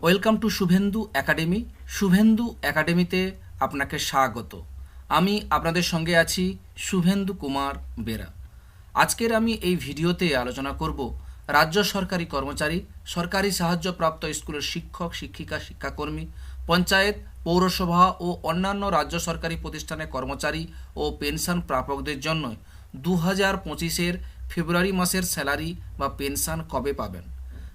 Welcome to Shubhendu academy. Shubhendu একাডেমিতে আপনাকে স্বাগত। আমি আপনাদের সঙ্গে আছি শুভেন্দু কুমার বেরা। আজকের আমি এই ভিডিওতে আলোচনা করব রাজ্য সরকারি কর্মচারী, সরকারি সাহায্যপ্রাপ্ত স্কুলের শিক্ষক, শিক্ষিকা, শিক্ষাকর্মী, পঞ্চায়েত, পৌরসভা ও অন্যান্য রাজ্য সরকারি প্রতিষ্ঠানের কর্মচারী ও পেনশন প্রাপকদের জন্য দু হাজার পঁচিশের ফেব্রুয়ারি মাসের স্যালারি বা পেনশন কবে পাবেন?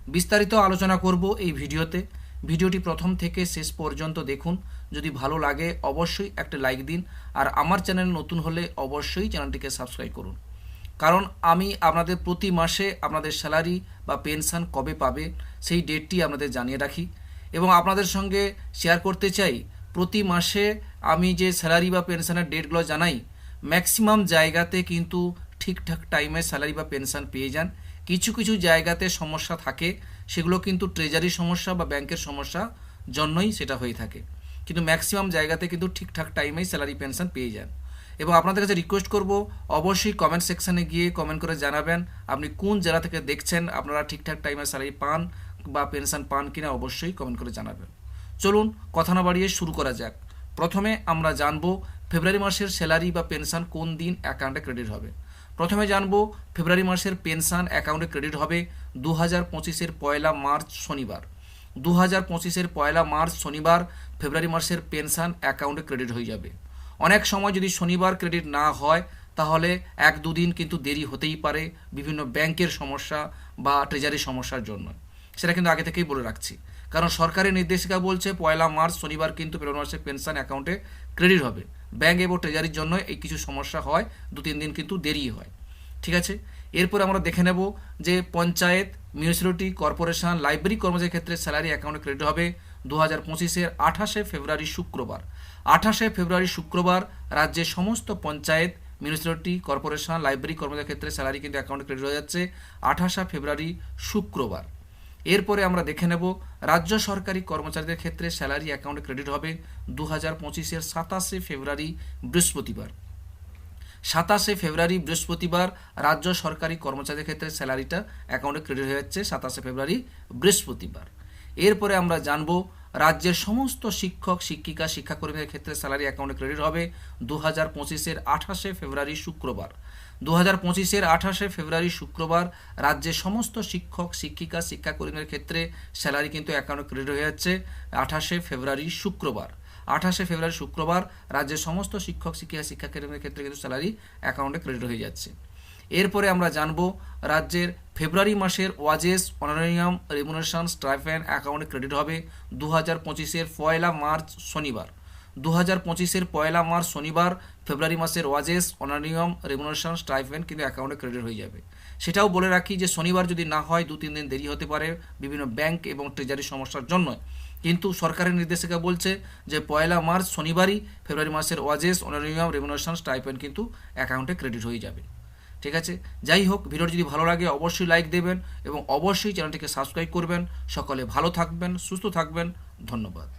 বিস্তারিত আলোচনা করব এই ভিডিওতে। ভিডিওটি প্রথম থেকে শেষ পর্যন্ত দেখুন। যদি ভালো লাগে, অবশ্যই একটা লাইক দিন। আর আমার চ্যানেল নতুন হলে অবশ্যই চ্যানেলটিকে সাবস্ক্রাইব করুন। কারণ আমি আপনাদের প্রতি মাসে আপনাদের স্যালারি বা পেনশন কবে পাবে, সেই ডেটটি আপনাদের জানিয়ে রাখি। এবং আপনাদের সঙ্গে শেয়ার করতে চাই, প্রতি মাসে আমি যে স্যালারি বা পেনশনের ডেটগুলো জানাই, ম্যাক্সিমাম জায়গাতে কিন্তু ঠিকঠাক টাইমে স্যালারি বা পেনশন পেয়ে যান। কিছু কিছু জায়গাতে সমস্যা থাকে, সেগুলো কিন্তু ট্রেজারি সমস্যা বা ব্যাংকের সমস্যা জন্যই সেটা হয়ে থাকে। কিন্তু ম্যাক্সিমাম জায়গাতে কিন্তু ঠিকঠাক টাইমেই স্যালারি পেনশন পেয়ে যান। এবং আপনাদের কাছে রিকোয়েস্ট করব, অবশ্যই কমেন্ট সেকশানে গিয়ে কমেন্ট করে জানাবেন, আপনি কোন জেলা থেকে দেখছেন, আপনারা ঠিকঠাক টাইমে স্যালারি পান বা পেনশন পান কিনা অবশ্যই কমেন্ট করে জানাবেন। চলুন, কথা না বাড়িয়ে শুরু করা যাক। প্রথমে আমরা জানব, ফেব্রুয়ারি মাসের স্যালারি বা পেনশন কোন দিন অ্যাকাউন্টে ক্রেডিট হবে। প্রথমে জানব ফেব্রুয়ারি মাসের পেনশন অ্যাকাউন্টে ক্রেডিট হবে দু হাজার পঁচিশের পয়লা মার্চ শনিবার। দু হাজার পঁচিশের পয়লা মার্চ শনিবার ফেব্রুয়ারি মাসের পেনশন অ্যাকাউন্টে ক্রেডিট হয়ে যাবে। অনেক সময় যদি শনিবার ক্রেডিট না হয়, তাহলে এক দুদিন কিন্তু দেরি হতেই পারে বিভিন্ন ব্যাংকের সমস্যা বা ট্রেজারি সমস্যার জন্য। সেটা কিন্তু আগে থেকেই বলে রাখছি। কারণ সরকারি নির্দেশিকা বলছে পয়লা মার্চ শনিবার কিন্তু ফেব্রুয়ারি মাসের পেনশন অ্যাকাউন্টে ক্রেডিট হবে। ব্যাংক এবং ট্রেজারির জন্য এই কিছু সমস্যা হয়, দু তিন দিন কিন্তু দেরি হয়। ঠিক আছে? এরপর আমরা দেখে নেব যে পঞ্চায়েত মিউনিসিপ্যালিটি কর্পোরেশন লাইব্রেরি কর্মচারীর ক্ষেত্রে স্যালারি অ্যাকাউন্টে ক্রেডিট হবে দু হাজার পঁচিশের আঠাশে ফেব্রুয়ারি শুক্রবার। আঠাশে ফেব্রুয়ারি শুক্রবার রাজ্যের সমস্ত পঞ্চায়েত মিউনিসিপ্যালিটি কর্পোরেশন লাইব্রেরি কর্মচারীর ক্ষেত্রে স্যালারি কিন্তু অ্যাকাউন্টে ক্রেডিট হয়ে যাচ্ছে আঠাশে ফেব্রুয়ারি শুক্রবার। এরপরে আমরা দেখে নেব, রাজ্য সরকারি কর্মচারীদের ক্ষেত্রে স্যালারি অ্যাকাউন্টে ক্রেডিট হবে দু হাজার পঁচিশের সাতাশে ফেব্রুয়ারি বৃহস্পতিবার। সাতাশে ফেব্রুয়ারি বৃহস্পতিবার রাজ্য সরকারি কর্মচারীদের ক্ষেত্রে স্যালারিটা অ্যাকাউন্টে ক্রেডিট হয়ে যাচ্ছে সাতাশে ফেব্রুয়ারি বৃহস্পতিবার। এরপরে আমরা জানব, রাজ্যের সমস্ত শিক্ষক, শিক্ষিকা, শিক্ষাকর্মীদের ক্ষেত্রে স্যালারি অ্যাকাউন্টে ক্রেডিট হবে দু হাজার পঁচিশের আঠাশে ফেব্রুয়ারি শুক্রবার। দু হাজার পঁচিশের আঠাশে ফেব্রুয়ারি শুক্রবার রাজ্যের সমস্ত শিক্ষক, শিক্ষিকা, শিক্ষাকর্মীদের ক্ষেত্রে স্যালারি কিন্তু অ্যাকাউন্টে ক্রেডিট হয়ে যাচ্ছে আঠাশে ফেব্রুয়ারি শুক্রবার। আঠাশে ফেব্রুয়ারি শুক্রবার রাজ্যের সমস্ত শিক্ষক, শিক্ষিকা, শিক্ষাকর্মীদের ক্ষেত্রে কিন্তু স্যালারি অ্যাকাউন্টে ক্রেডিট হয়ে যাচ্ছে। এরপরে আমরা জানব রাজ্যের ফেব্রুয়ারি মাসের ওয়াজেস অনারিয়াম রেমুনেশন স্ট্রাইফেন অ্যাকাউন্টে ক্রেডিট হবে দু হাজার পঁচিশের পয়লা মার্চ শনিবার। দু হাজার পঁচিশের পয়লা মার্চ শনিবার ফেব্রুয়ারি মাসের ওয়াজেস অনারিয়াম রেমুনেশন স্ট্রাইফেন কিন্তু অ্যাকাউন্টে ক্রেডিট হয়ে যাবে। সেটাও বলে রাখি যে শনিবার যদি না হয় দু তিন দিন দেরি হতে পারে বিভিন্ন ব্যাংক এবং ট্রেজারি সমস্যার জন্য। কিন্তু সরকারের নির্দেশিকা বলছে যে পয়লা মার্চ শনিবারই ফেব্রুয়ারি মাসের ওয়াজেস অনারিয়াম রেমুনেশন স্টাইপেন্ড কিন্তু অ্যাকাউন্টে ক্রেডিট হয়ে যাবে। ঠিক আছে? যাই হোক, ভিডিওটি যদি ভালো লাগে অবশ্যই লাইক দেবেন এবং অবশ্যই চ্যানেলটিকে সাবস্ক্রাইব করবেন। সকলে ভালো থাকবেন, সুস্থ থাকবেন। ধন্যবাদ।